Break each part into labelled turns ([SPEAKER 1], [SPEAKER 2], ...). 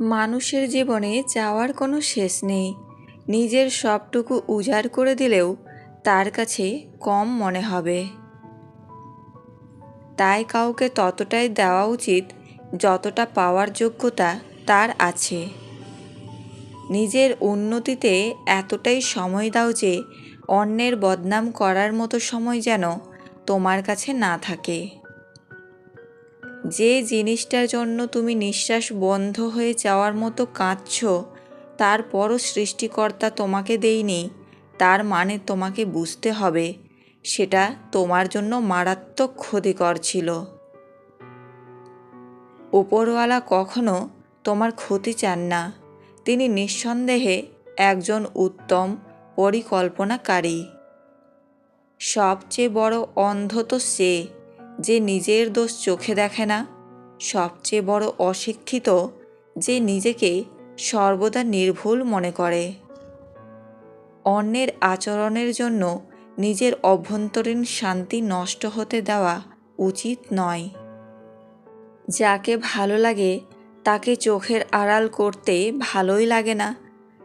[SPEAKER 1] মানুষের জীবনে চাওয়ার কোনো শেষ নেই। নিজের সবটুকু উজাড় করে দিলেও তার কাছে কম মনে হবে। তাই কাউকে ততটাই দেওয়া উচিত যতটা পাওয়ার যোগ্যতা তার আছে। নিজের উন্নতিতে এতটাই সময় দাও যে অন্যের বদনাম করার মতো সময় যেন তোমার কাছে না থাকে। যে জিনিসটার জন্য তুমি নিঃশ্বাস বন্ধ হয়ে যাওয়ার মতো কাঁদছ তারপরও সৃষ্টিকর্তা তোমাকে দেয়নি, তার মানে তোমাকে বুঝতে হবে। সেটা তোমার জন্য মারাত্মক ক্ষতিকর ছিল। উপরওয়ালা কখনো তোমার ক্ষতি চান না। তিনি নিঃসন্দেহে একজন উত্তম পরিকল্পনাকারী। সবচেয়ে বড় অন্ধ তো সে যে নিজের দোষ চোখে দেখে না, সবচেয়ে বড় অশিক্ষিত যে নিজেকে সর্বদা নির্ভুল মনে করে। অন্যের আচরণের জন্য নিজের অভ্যন্তরীণ শান্তি নষ্ট হতে দেওয়া উচিত নয়। যাকে ভালো লাগে, তাকে চোখের আড়াল করতে ভালোই লাগে না,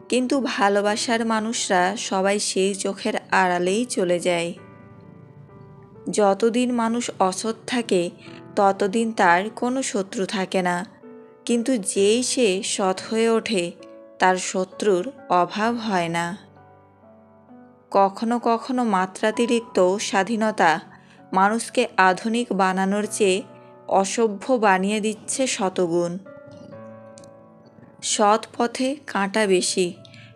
[SPEAKER 1] কিন্তু ভালোবাসার মানুষরা সবাই সেই চোখের আড়ালেই চলে যায়। যতদিন মানুষ অসৎ থাকে, ততদিন তার কোনো শত্রু থাকে না। কিন্তু যেই সে সৎ হয়ে ওঠে, তার শত্রুর অভাব হয় না। কখনো কখনো মাত্রাতিরিক্ত স্বাধীনতা মানুষকে আধুনিক বানানোর চেয়ে অসভ্য বানিয়ে দিচ্ছে শতগুণ। সৎ পথে কাঁটা বেশি,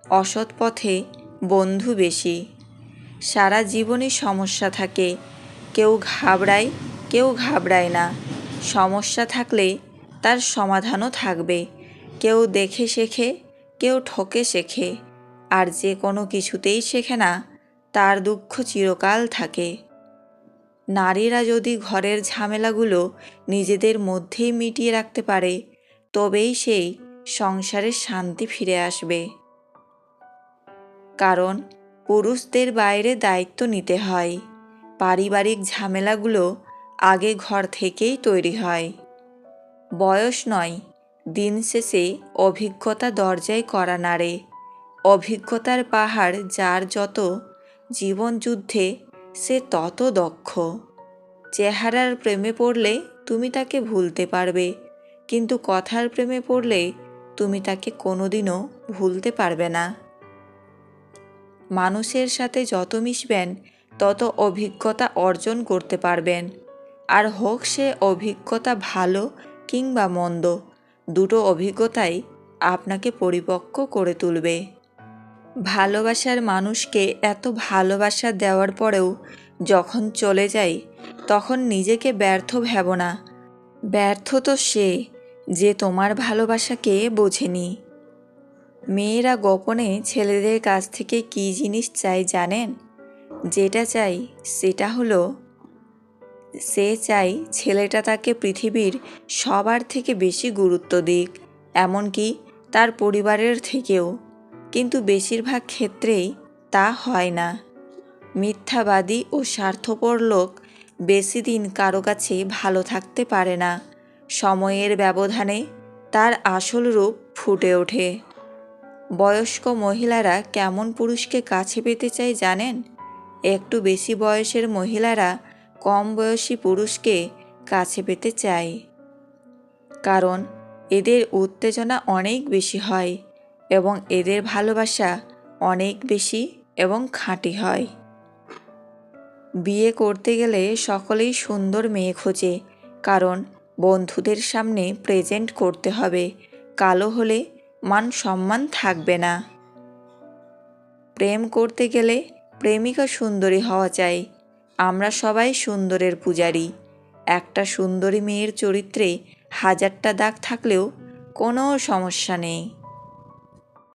[SPEAKER 1] অসৎ পথে বন্ধু বেশি। সারা জীবনই সমস্যা থাকে কেউ ঘাবড়ায় কেউ ঘাবড়ায় না। সমস্যা থাকলে তার সমাধানও থাকবে। কেউ দেখে শেখে, কেউ ঠকে শেখে। আর যে কোনো কিছুতেই শেখে না, তার দুঃখ চিরকাল থাকে। নারীরা যদি ঘরের ঝামেলাগুলো নিজেদের মধ্যেই মিটিয়ে রাখতে পারে, তবেই সেই সংসারে শান্তি ফিরে আসবে। কারণ পুরুষদের বাইরে দায়িত্ব নিতে হয়। পারিবারিক ঝামেলাগুলো আগে ঘর থেকেই তৈরি হয়। বয়স নয়, দিন শেষে অভিজ্ঞতা দরজায় করা নাড়ে অভিজ্ঞতার পাহাড় যার যত জীবনযুদ্ধে সে তত দক্ষ। চেহারার প্রেমে পড়লে তুমি তাকে ভুলতে পারবে, কিন্তু কথার প্রেমে পড়লে তুমি তাকে কোনোদিনও ভুলতে পারবে না। মানুষের সাথে যত মিশবেন তত অভিজ্ঞতা অর্জন করতে পারবেন। আর হোক সে অভিজ্ঞতা ভালো কিংবা মন্দ, দুটো অভিজ্ঞতাই আপনাকে পরিপক্ক করে তুলবে। ভালোবাসার মানুষকে এত ভালোবাসা দেওয়ার পরেও যখন চলে যাই, তখন নিজেকে ব্যর্থ ভেব না। ব্যর্থ তো সে যে তোমার ভালোবাসাকে বোঝেনি। মেয়েরা গোপনে ছেলেদের কাছ থেকে কী জিনিস চাই জানেন? যেটা চাই সেটা হলো, সে চাই ছেলেটা তাকে পৃথিবীর সবার থেকে বেশি গুরুত্ব দিক, এমনকি তার পরিবারের থেকেও। কিন্তু বেশিরভাগ ক্ষেত্রেই তা হয় না। মিথ্যাবাদী ও স্বার্থপর লোক বেশি দিন কারও কাছে ভালো থাকতে পারে না। সময়ের ব্যবধানে তার আসল রূপ ফুটে ওঠে। বয়স্ক মহিলারা কেমন পুরুষকে কাছে পেতে চায় জানেন? একটু বেশি বয়সের মহিলারা কম বয়সী পুরুষকে কাছে পেতে চায়। কারণ এদের উত্তেজনা অনেক বেশি হয় এবং এদের ভালোবাসা অনেক বেশি এবং খাঁটি হয়। বিয়ে করতে গেলে সকলেই সুন্দর মেয়ে খোঁজে, কারণ বন্ধুদের সামনে প্রেজেন্ট করতে হবে, কালো হলে মান সম্মান থাকবে না। প্রেম করতে গেলে প্রেমিকা সুন্দরী হওয়া চাই। আমরা সবাই সুন্দরের পূজারি। একটা সুন্দরী মেয়ের চরিত্রে হাজারটা দাগ থাকলেও কোনো সমস্যা নেই।